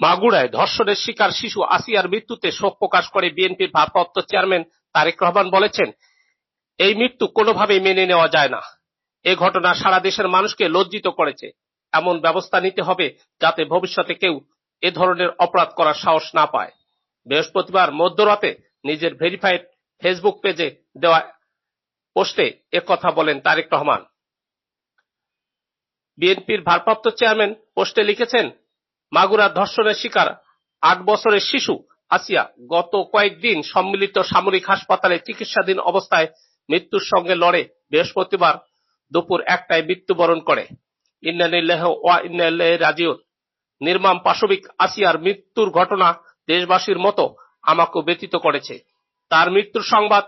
মাগুরায় ধর্ষণের শিকার শিশু আসিয়ার মৃত্যুতে শোক প্রকাশ করে বিএনপির ভারপ্রাপ্ত চেয়ারম্যান তারেক রহমান বলেছেন, এই মৃত্যু কোনোভাবেই মেনে নেওয়া যায় না। এ ঘটনা সারা দেশের মানুষকে লজ্জিত করেছে। এমন ব্যবস্থা নিতে হবে যাতে ভবিষ্যতে কেউ এ ধরনের অপরাধ করার সাহস না পায়। বৃহস্পতিবার মধ্যরাতে নিজের ভেরিফাইড ফেসবুক পেজে দেওয়া পোস্টে কথা বলেন তারেক রহমান। বিএনপির ভারপ্রাপ্ত চেয়ারম্যান পোস্টে লিখেছেন মাগুরা ধর্ষণের শিকার আট বছরের শিশু আসিয়া গত কয়েকদিন সম্মিলিত সামরিক হাসপাতালে চিকিৎসাধীন অবস্থায় মৃত্যুর সঙ্গে লড়ে বৃহস্পতিবার দুপুর একটায় মৃত্যুবরণ করে। ইন্নানিল্লাহ ওয়া ইন্নাল্লাহ রাজিউন। নির্মাম পাশবিক আসিয়ার মৃত্যুর ঘটনা দেশবাসীর মতো আমাকে ব্যতীত করেছে। তার মৃত্যুর সংবাদ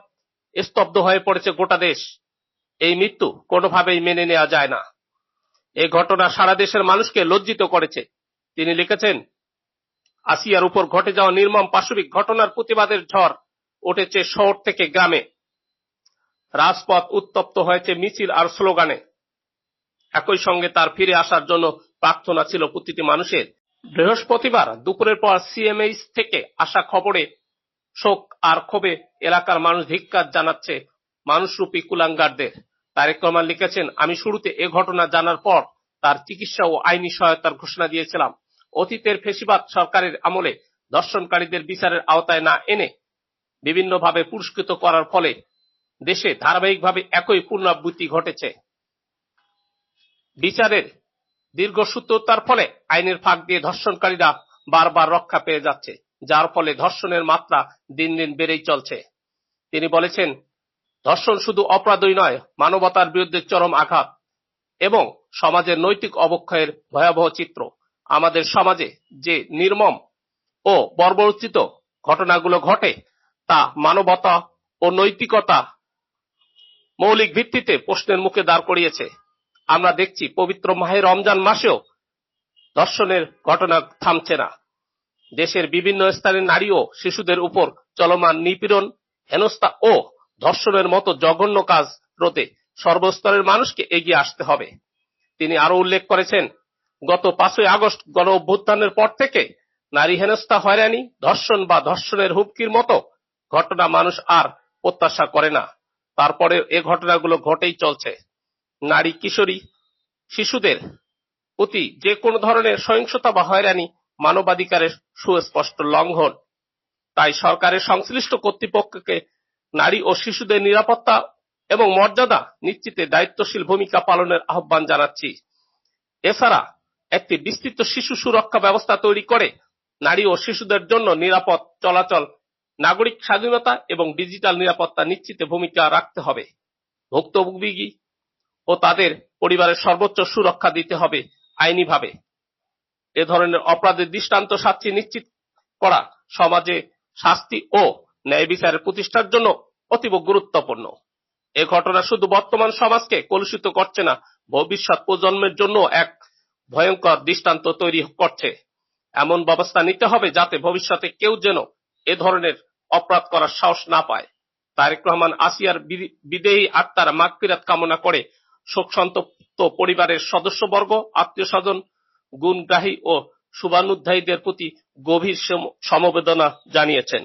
স্তব্ধ হয়ে পড়েছে গোটা দেশ। এই মৃত্যু কোনোভাবেই মেনে নেওয়া যায় না। এ ঘটনা সারা দেশের মানুষকে লজ্জিত করেছে। তিনি লিখেছেন, আসিয়ার উপর ঘটে যাওয়া নির্মম পাশবিক ঘটনার প্রতিবাদের ঝড় উঠেছে শহর থেকে গ্রামে। রাজপথ উত্তপ্ত হয়েছে মিছিল আর স্লোগানে। একই সঙ্গে তার ফিরে আসার জন্য প্রার্থনা ছিল প্রতিটি মানুষের। বৃহস্পতিবার দুপুরের পর সিএমএইচ থেকে আসা খবরে শোক আর ক্ষোভে এলাকার মানুষ ধিক্কার জানাচ্ছে মানুষরূপী কুলাঙ্গারদের। তারেক রহমান লিখেছেন, আমি শুরুতে এ ঘটনা জানার পর তার চিকিৎসা ও আইনি সহায়তার ঘোষণা দিয়েছিলাম। অতীতের ফেসিবাদ সরকারের আমলে দর্শনকারীদের বিচারের আওতায় না এনে বিভিন্নভাবে পুরস্কৃত করার ফলে দেশে ধারাবাহিকভাবে একই পুনরাবৃত্তি ঘটেছে। বিচারের দীর্ঘসূত্রতার ফলে আইনের ফাঁক দিয়ে ধর্ষণকারীরা বারবার রক্ষা পেয়ে যাচ্ছে, যার ফলে ধর্ষণের মাত্রা দিন দিন বেড়েই চলছে। তিনি বলেছেন, ধর্ষণ শুধু অপরাধই নয়, মানবতার বিরুদ্ধে চরম আঘাত এবং সমাজের নৈতিক অবক্ষয়ের ভয়াবহ চিত্র। আমাদের সমাজে যে নির্মম ও বর্বরচিত ঘটনাগুলো ঘটে, তা মানবতা ও নৈতিকতা মৌলিক ভিত্তিতে প্রশ্নের মুখে দাঁড় করিয়েছে। আমরা দেখছি পবিত্র মাহে রমজান মাসেও ধর্ষণের ঘটনা থামছে না। দেশের বিভিন্ন স্থানে নারী ও শিশুদের উপর চলমান নিপীড়ন, হেনস্থা ও ধর্ষণের মতো জঘন্য কাজ রোধে সর্বস্তরের মানুষকে এগিয়ে আসতে হবে। তিনি আরও উল্লেখ করেছেন গত পাঁচই আগস্ট গণ অভ্যুত্থানের পর থেকে নারী হেনস্থা হয়রানি, ধর্ষণ বা ধর্ষণের হুমকির মতো ঘটনা মানুষ আর প্রত্যাশা করে না। তারপরে এ ঘটনাগুলো ঘটেই চলছে। নারী, কিশোরী, শিশুদের প্রতি যে কোনো ধরনের সহিংসতা বা হয়রানি মানবাধিকারের সুস্পষ্ট লঙ্ঘন। তাই সরকারের সংশ্লিষ্ট কর্তৃপক্ষকে নারী ও শিশুদের নিরাপত্তা এবং মর্যাদা নিশ্চিতে দায়িত্বশীল ভূমিকা পালনের আহ্বান জানাচ্ছি। এছাড়া একটি বিস্তৃত শিশু সুরক্ষা ব্যবস্থা তৈরি করে নারী ও শিশুদের জন্য নিরাপদ চলাচল, নাগরিক স্বাধীনতা এবং ডিজিটাল নিরাপত্তা নিশ্চিতে ভূমিকা রাখতে হবে। ভুক্তভোগী ও তাদের পরিবারের সর্বোচ্চ সুরক্ষা দিতে হবে আইনিভাবে। এ ধরনের অপরাধের দৃষ্টান্ত শাস্তি নিশ্চিত করা সমাজে শাস্তি ও ন্যায় বিচারের প্রতিষ্ঠার জন্য অতীব গুরুত্বপূর্ণ। এ ঘটনা শুধু বর্তমান সমাজকে কলুষিত করছে না, ভবিষ্যৎ প্রজন্মের জন্য এক ভয়ঙ্কর দৃষ্টান্ত তৈরি করছে। এমন ব্যবস্থা নিতে হবে যাতে ভবিষ্যতে কেউ যেন এ ধরনের অপরাধ করার সাহস না পায়। তারেক রহমান আসিয়ার বিদেহী আত্মার মাগফিরাত কামনা করে শোকসন্তপ্ত পরিবারের সদস্যবর্গ আত্মীয় স্বজন গুণগ্রাহী ও শুভানুধ্যায়ীদের প্রতি গভীর সমবেদনা জানিয়েছেন।